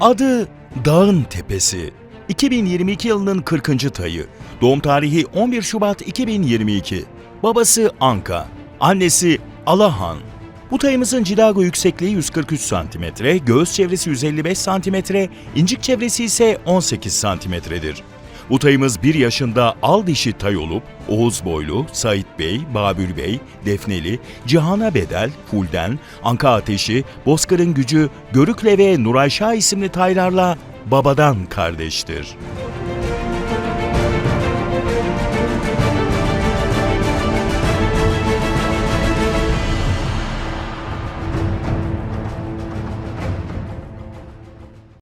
Adı Dağın Tepesi. 2022 yılının 40. tayı. Doğum tarihi 11 Şubat 2022. Babası Anka, annesi Alahan. Bu tayımızın cilago yüksekliği 143 cm, göğüs çevresi 155 cm, incik çevresi ise 18 cm'dir. Bu tayımız 1 yaşında al dişi tay olup Oğuz Boylu, Sait Bey, Babül Bey, Defneli, Cihana Bedel, Fulden, Anka Ateşi, Bozkır'ın Gücü, Görükle ve Nuray Şah isimli taylarla babadan kardeştir.